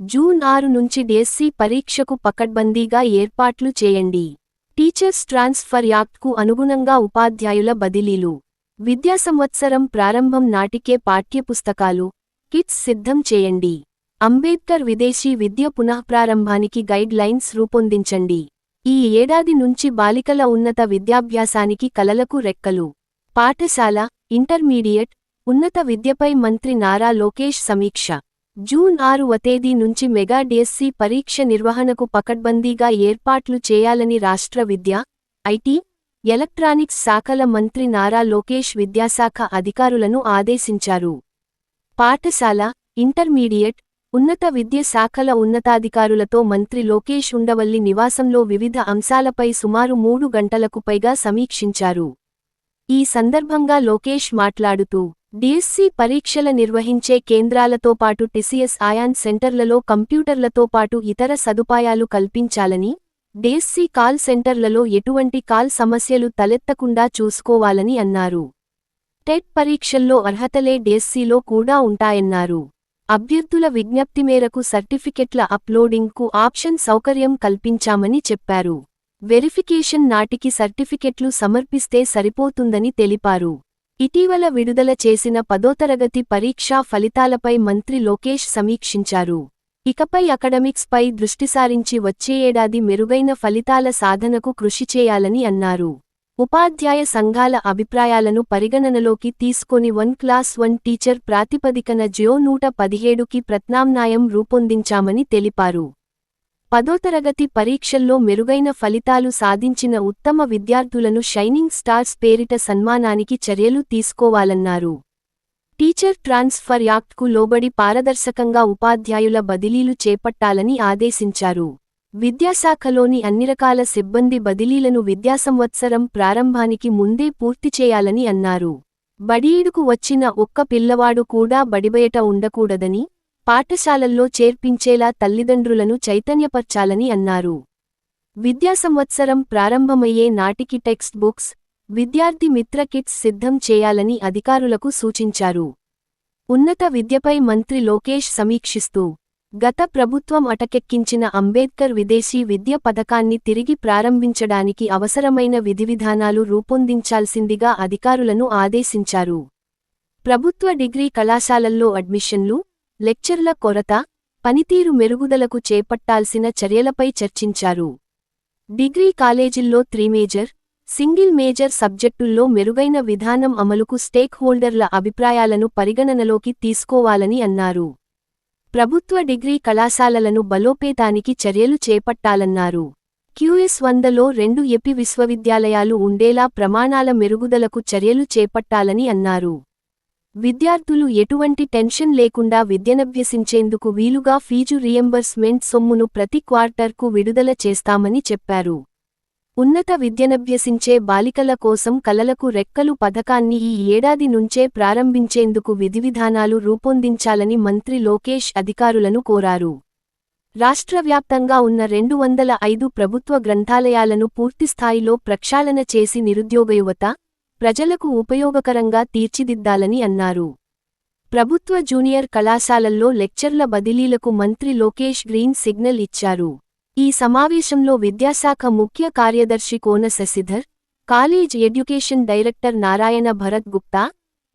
June ఆరు నుంచి DSC పరీక్షకు పకడ్బందీగా ఏర్పాట్లు చేయండి. టీచర్స్ ట్రాన్స్ఫర్ యాక్ట్కు అనుగుణంగా ఉపాధ్యాయుల బదిలీలు. విద్యా సంవత్సరం ప్రారంభం నాటికే పాఠ్యపుస్తకాలు కిట్స్ సిద్ధం చేయండి. అంబేద్కర్ విదేశీ విద్య పునఃప్రారంభానికి గైడ్ లైన్స్ రూపొందించండి. ఈ ఏడాది నుంచి బాలికల ఉన్నత విద్యాభ్యాసానికి కలలకు రెక్కలు. పాఠశాల ఇంటర్మీడియట్ ఉన్నత విద్యపై మంత్రి నారా లోకేష్ సమీక్ష. జూన్ ఆరువ తేదీ నుంచి మెగా డిఎస్సి పరీక్ష నిర్వహణకు పకడ్బందీగా ఏర్పాట్లు చేయాలని రాష్ట్ర విద్య ఐటీ ఎలక్ట్రానిక్స్ శాఖల మంత్రి నారా లోకేష్ విద్యాశాఖ అధికారులను ఆదేశించారు. పాఠశాల ఇంటర్మీడియట్ ఉన్నత విద్య శాఖల ఉన్నతాధికారులతో మంత్రి లోకేష్ ఉండవల్లి నివాసంలో వివిధ అంశాలపై సుమారు మూడు గంటలకు పైగా సమీక్షించారు. ఈ సందర్భంగా లోకేష్ మాట్లాడుతూ డిఎస్సి పరీక్షల నిర్వహించే కేంద్రాలతో పాటు టిసిఎస్ ఆయాన్ సెంటర్లలో కంప్యూటర్లతో పాటు ఇతర సదుపాయాలు కల్పించాలని డిఎస్సి కాల్ సెంటర్లలో ఎటువంటి కాల్ సమస్యలు తలెత్తకుండా చూసుకోవాలని అన్నారు. టెట్ పరీక్షల్లో అర్హతలే డిఎస్సిలో కూడా ఉంటాయన్నారు. అభ్యర్థుల విజ్ఞప్తి మేరకు సర్టిఫికెట్ల అప్లోడింగ్కు ఆప్షన్ సౌకర్యం కల్పించామని చెప్పారు. వెరిఫికేషన్ నాటికి సర్టిఫికెట్లు సమర్పిస్తే సరిపోతుందని తెలిపారు. ఇటీవల విడుదల చేసిన పదోతరగతి పరీక్షా ఫలితాలపై మంత్రి లోకేష్ సమీక్షించారు. ఇకపై అకడమిక్స్పై దృష్టిసారించి వచ్చే ఏడాది మెరుగైన ఫలితాల సాధనకు కృషి చేయాలని అన్నారు. ఉపాధ్యాయ సంఘాల అభిప్రాయాలను పరిగణనలోకి తీసుకొని వన్ క్లాస్ వన్ టీచర్ ప్రాతిపదికన జియో నూట పదిహేడుకి ప్రత్నామ్నాయం రూపొందించామని తెలిపారు. పదోతరగతి పరీక్షల్లో మెరుగైన ఫలితాలు సాధించిన ఉత్తమ విద్యార్థులను షైనింగ్ స్టార్స్ పేరిట సన్మానానికి చర్యలు తీసుకోవాలన్నారు. టీచర్ ట్రాన్స్ఫర్ యాక్ట్కు లోబడి పారదర్శకంగా ఉపాధ్యాయుల బదిలీలు చేపట్టాలని ఆదేశించారు. విద్యాశాఖలోని అన్ని రకాల సిబ్బంది బదిలీలను విద్యాసంవత్సరం ప్రారంభానికి ముందే పూర్తి చేయాలని అన్నారు. బడీడుకు వచ్చిన ఒక్క పిల్లవాడు కూడా బడిబయట ఉండకూడదని పాఠశాలల్లో చేర్పించేలా తల్లిదండ్రులను చైతన్యపర్చాలని అన్నారు. విద్యా సంవత్సరం ప్రారంభమయ్యే నాటికి టెక్స్ట్ బుక్స్ విద్యార్థి మిత్ర కిట్స్ సిద్ధం చేయాలని అధికారులకు సూచించారు. ఉన్నత విద్యపై మంత్రి లోకేష్ సమీక్షిస్తూ గత ప్రభుత్వం అటకెక్కించిన అంబేద్కర్ విదేశీ విద్య పథకాన్ని తిరిగి ప్రారంభించడానికి అవసరమైన విధివిధానాలు రూపొందించాల్సిందిగా అధికారులను ఆదేశించారు. ప్రభుత్వ డిగ్రీ కళాశాలల్లో అడ్మిషన్లు లెక్చర్ల కొరత పనితీరు మెరుగుదలకు చేపట్టాల్సిన చర్యలపై చర్చించారు. డిగ్రీ కాలేజీల్లో త్రీమేజర్ సింగిల్ మేజర్ సబ్జెక్టుల్లో మెరుగైన విధానం అమలుకు స్టేక్ హోల్డర్ల అభిప్రాయాలను పరిగణనలోకి తీసుకోవాలని అన్నారు. ప్రభుత్వ డిగ్రీ కళాశాలలను బలోపేతానికి చర్యలు చేపట్టాలన్నారు. క్యూఎస్ వందలో రెండు ఎపి విశ్వవిద్యాలయాలు ఉండేలా ప్రమాణాల మెరుగుదలకు చర్యలు చేపట్టాలని అన్నారు. విద్యార్థులు ఎటువంటి టెన్షన్ లేకుండా విద్యనభ్యసించేందుకు వీలుగా ఫీజు రియంబర్స్మెంట్ సొమ్మును ప్రతి క్వార్టర్కు విడుదల చేస్తామని చెప్పారు. ఉన్నత విద్యనభ్యసించే బాలికల కోసం కలలకు రెక్కలు పథకాన్ని ఈ ఏడాది నుంచే ప్రారంభించేందుకు విధివిధానాలు రూపొందించాలని మంత్రి లోకేష్ అధికారులను కోరారు. రాష్ట్రవ్యాప్తంగా ఉన్న రెండు వందల ఐదు ప్రభుత్వ గ్రంథాలయాలను పూర్తిస్థాయిలో ప్రక్షాళన చేసి నిరుద్యోగ యువత ప్రజలకు ఉపయోగకరంగా తీర్చిదిద్దాలని అన్నారు. ప్రభుత్వ జూనియర్ కళాశాలల్లో లెక్చర్ల బదిలీలకు మంత్రి లోకేష్ గ్రీన్ సిగ్నల్ ఇచ్చారు. ఈ సమావేశంలో విద్యాశాఖ ముఖ్య కార్యదర్శి Kona Sasidhar college education director Narayana Bharat Gupta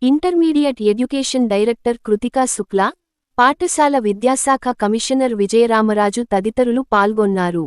intermediate education director Kritika Shukla పాఠశాల విద్యాశాఖ కమిషనర్ విజయరామరాజు తదితరులు పాల్గొన్నారు.